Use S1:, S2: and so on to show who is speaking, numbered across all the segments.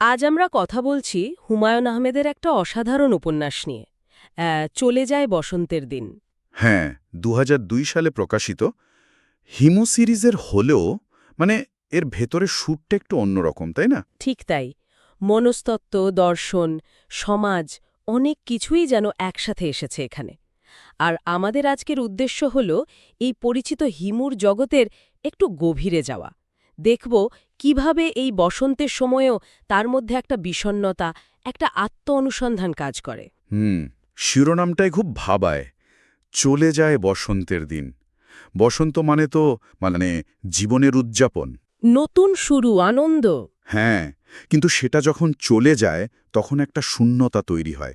S1: আজ আমরা কথা বলছি হুমায়ুন আহমেদের একটা অসাধারণ উপন্যাস নিয়ে চলে যায় বসন্তের দিন।
S2: হ্যাঁ দু হাজার দুই সালে প্রকাশিত হিমু সিরিজের হলেও মানে এর ভেতরে সুরটা একটু অন্যরকম তাই না?
S1: ঠিক তাই। মনস্তত্ত্ব দর্শন সমাজ অনেক কিছুই যেন একসাথে এসেছে এখানে। আর আমাদের আজকের উদ্দেশ্য হল এই পরিচিত হিমুর জগতের একটু গভীরে যাওয়া। দেখব কীভাবে এই বসন্তের সময়েও তার মধ্যে একটা বিষণ্নতা একটা আত্ম অনুসন্ধান কাজ করে?
S2: হুম শিরোনামটাই খুব ভাবায়। চলে যায় বসন্তের দিন। বসন্ত মানে তো মানে জীবনের উদযাপন।
S1: নতুন শুরু আনন্দ।
S2: হ্যাঁ কিন্তু সেটা যখন চলে যায় তখন একটা শূন্যতা তৈরি হয়।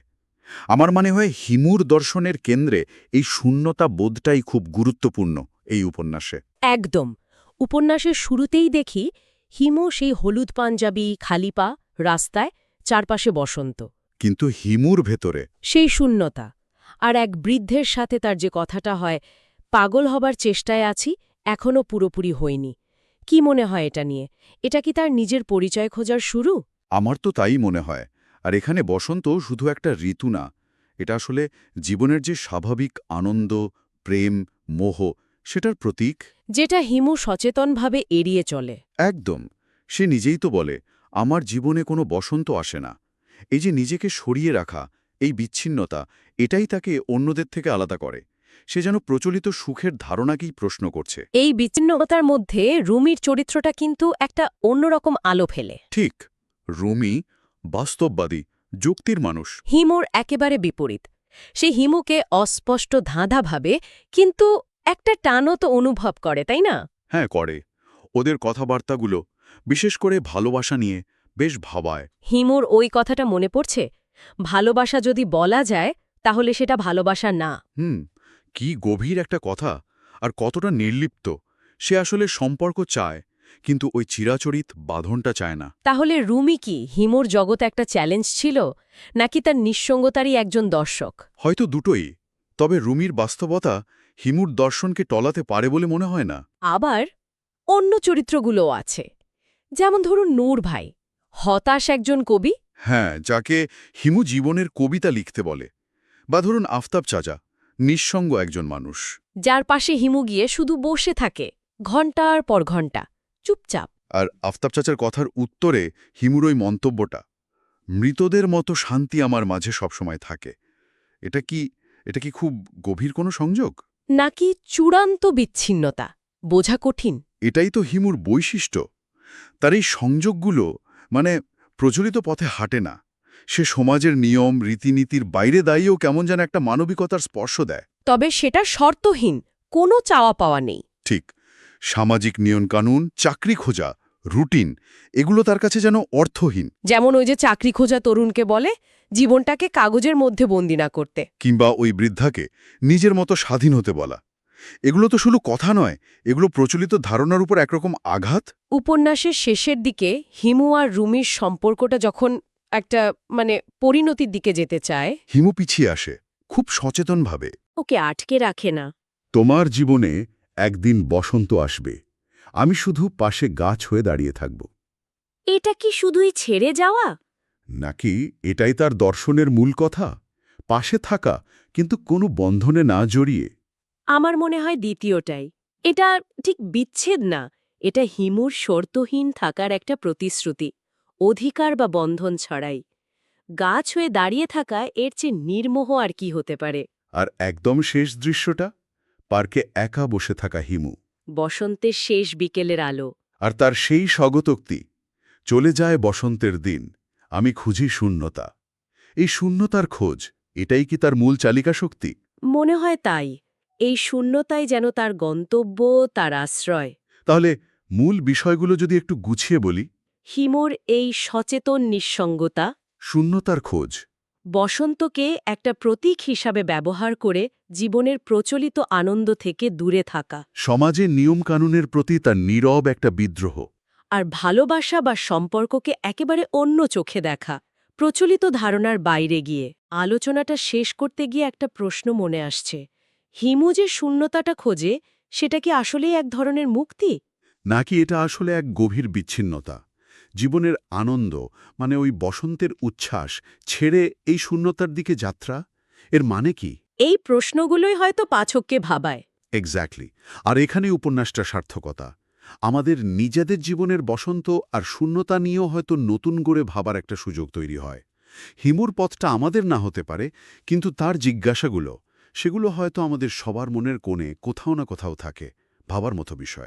S2: আমার মনে হয় হিমুর দর্শনের কেন্দ্রে এই শূন্যতা বোধটাই খুব গুরুত্বপূর্ণ এই উপন্যাসে।
S1: একদম। উপন্যাসের শুরুতেই দেখি হিমু সেই হলুদ পাঞ্জাবি খালিপা রাস্তায় চারপাশে বসন্ত।
S2: কিন্তু হিমুর ভেতরে?
S1: সেই শূন্যতা। আর এক বৃদ্ধের সাথে তার যে কথাটা হয় পাগল হবার চেষ্টায় আছি এখনও পুরোপুরি হইনি। কি মনে হয় এটা নিয়ে? এটা কি তার নিজের পরিচয় খোঁজার শুরু?
S2: আমার তো তাই মনে হয়। আর এখানে বসন্ত শুধু একটা ঋতু না। এটা আসলে জীবনের যে স্বাভাবিক আনন্দ প্রেম মোহ সেটার প্রতীক?
S1: যেটা হিমু সচেতনভাবে এড়িয়ে চলে।
S2: একদম। সে নিজেই তো বলে আমার জীবনে কোনো বসন্ত আসে না। এই যে নিজেকে সরিয়ে রাখা এই বিচ্ছিন্নতা এটাই তাকে অন্যদের থেকে আলাদা করে। সে যেন প্রচলিত সুখের ধারণাকেই প্রশ্ন করছে।
S1: এই বিচ্ছিন্নতার মধ্যে রুমির চরিত্রটা কিন্তু একটা অন্যরকম আলো ফেলে।
S2: ঠিক রুমি বাস্তববাদী যুক্তির মানুষ।
S1: হিমুর একেবারে বিপরীত। সে হিমুকে অস্পষ্ট ধাঁধা ভাবে কিন্তু একটা টানও তো অনুভব করে তাই না?
S2: হ্যাঁ করে। ওদের কথাবার্তাগুলো বিশেষ করে ভালোবাসা নিয়ে বেশ ভাবায়।
S1: হিমুর ওই কথাটা মনে পড়ছে? ভালোবাসা যদি বলা যায় তাহলে সেটা ভালোবাসা না।
S2: হুম কি গভীর একটা কথা। আর কতটা নির্লিপ্ত। সে আসলে সম্পর্ক চায় কিন্তু ওই চিরাচরিত বাঁধনটা চায় না।
S1: তাহলে রুমি কি হিমুর জগতে একটা চ্যালেঞ্জ ছিল? নাকি তার নিঃসঙ্গতারই একজন দর্শক?
S2: হয়তো দুটোই। তবে রুমির বাস্তবতা হিমুর দর্শনকে টলাতে পারে বলে মনে হয় না।
S1: আবার অন্য চরিত্রগুলোও আছে। যেমন ধরুন নূর ভাই হতাশ একজন কবি।
S2: হ্যাঁ যাকে হিমু জীবনের কবিতা লিখতে বলে। বা ধরুন আফতাব চাচা নিঃসঙ্গ একজন মানুষ।
S1: যার পাশে হিমু গিয়ে শুধু বসে থাকে ঘণ্টার পর ঘণ্টা চুপচাপ।
S2: আর আফতাব চাচার কথার উত্তরে হিমুর ওই মন্তব্যটা মৃতদের মতো শান্তি আমার মাঝে সবসময় থাকে। এটা কি এটা কি খুব গভীর কোনো সংযোগ?
S1: নাকি চূড়ান্ত বিচ্ছিন্নতা? বোঝা কঠিন।
S2: এটাই তো হিমুর বৈশিষ্ট্য। তার এই সংযোগগুলো মানে প্রচলিত পথে হাঁটে না। সে সমাজের নিয়ম রীতিনীতির বাইরে দাঁড়িয়েও কেমন যেন একটা মানবিকতার স্পর্শ দেয়।
S1: তবে সেটা শর্তহীন কোনো চাওয়া পাওয়া নেই।
S2: ঠিক। সামাজিক নিয়মকানুন চাকরি খোঁজা রুটিন এগুলো তার কাছে যেন অর্থহীন।
S1: যেমন ওই যে চাকরি খোঁজা তরুণকে বলে জীবনটাকে কাগজের মধ্যে বন্দি না করতে।
S2: কিংবা ওই বৃদ্ধাকে নিজের মতো স্বাধীন হতে বলা। এগুলো তো শুধু কথা নয় এগুলো প্রচলিত ধারণার উপর একরকম আঘাত।
S1: উপন্যাসের শেষের দিকে হিমু আর রুমির সম্পর্কটা যখন একটা মানে পরিণতির দিকে যেতে চায়।
S2: হিমু পিছিয়ে আসে খুব সচেতনভাবে।
S1: ওকে আটকে রাখে না।
S2: তোমার জীবনে একদিন বসন্ত আসবে। আমি শুধু পাশে গাছ হয়ে দাঁড়িয়ে থাকব।
S1: এটা কি শুধুই ছেড়ে যাওয়া?
S2: নাকি এটাই তার দর্শনের মূল কথা? পাশে থাকা কিন্তু কোনো বন্ধনে না জড়িয়ে।
S1: আমার মনে হয় দ্বিতীয়টাই। এটা ঠিক বিচ্ছেদ না এটা হিমুর শর্তহীন থাকার একটা প্রতিশ্রুতি অধিকার বা বন্ধন ছড়াই। গাছ হয়ে দাঁড়িয়ে থাকা এর চেয়ে নির্মোহ আর কি হতে পারে?
S2: আর একদম শেষ দৃশ্যটা? পার্কে একা বসে থাকা হিমু।
S1: বসন্তের শেষ বিকেলের আলো।
S2: আর তার সেই স্বগতোক্তি চলে যায় বসন্তের দিন আমি খুঁজি শূন্যতা। এই শূন্যতার খোঁজ এটাই কি তার মূল চালিকা শক্তি?
S1: মনে হয় তাই। এই শূন্যতাই যেন তার গন্তব্য তার আশ্রয়।
S2: তাহলে মূল বিষয়গুলো যদি একটু গুছিয়ে বলি।
S1: হিমোর এই সচেতন নিঃসঙ্গতা।
S2: শূন্যতার খোঁজ
S1: বসন্তকে একটা প্রতীক হিসাবে ব্যবহার করে জীবনের প্রচলিত আনন্দ থেকে দূরে থাকা।
S2: সমাজে নিয়মকানুনের প্রতি তার নীরব একটা বিদ্রোহ।
S1: আর ভালোবাসা বা সম্পর্ককে একেবারে অন্য চোখে দেখা প্রচলিত ধারণার বাইরে গিয়ে। আলোচনাটা শেষ করতে গিয়ে একটা প্রশ্ন মনে আসছে হিমু যে শূন্যতাটা খোঁজে সেটা কি আসলেই এক ধরনের মুক্তি?
S2: নাকি এটা আসলে এক গভীর বিচ্ছিন্নতা? জীবনের আনন্দ মানে ওই বসন্তের উচ্ছ্বাস ছেড়ে এই শূন্যতার দিকে যাত্রা? এর মানে কি?
S1: এই প্রশ্নগুলোই হয়তো পাঠককে ভাবায়।
S2: এক্স্যাক্টলি আর এখানে উপন্যাসটা সার্থকতা। আমাদের নিজেদের জীবনের বসন্ত আর শূন্যতা নিয়েও হয়তো নতুন করে ভাবার একটা সুযোগ তৈরি হয়। হিমুর পথটা আমাদের না হতে পারে কিন্তু তার জিজ্ঞাসাগুলো সেগুলো হয়তো আমাদের সবার মনের কোণে কোথাও না কোথাও থাকে ভাবার মতো বিষয়।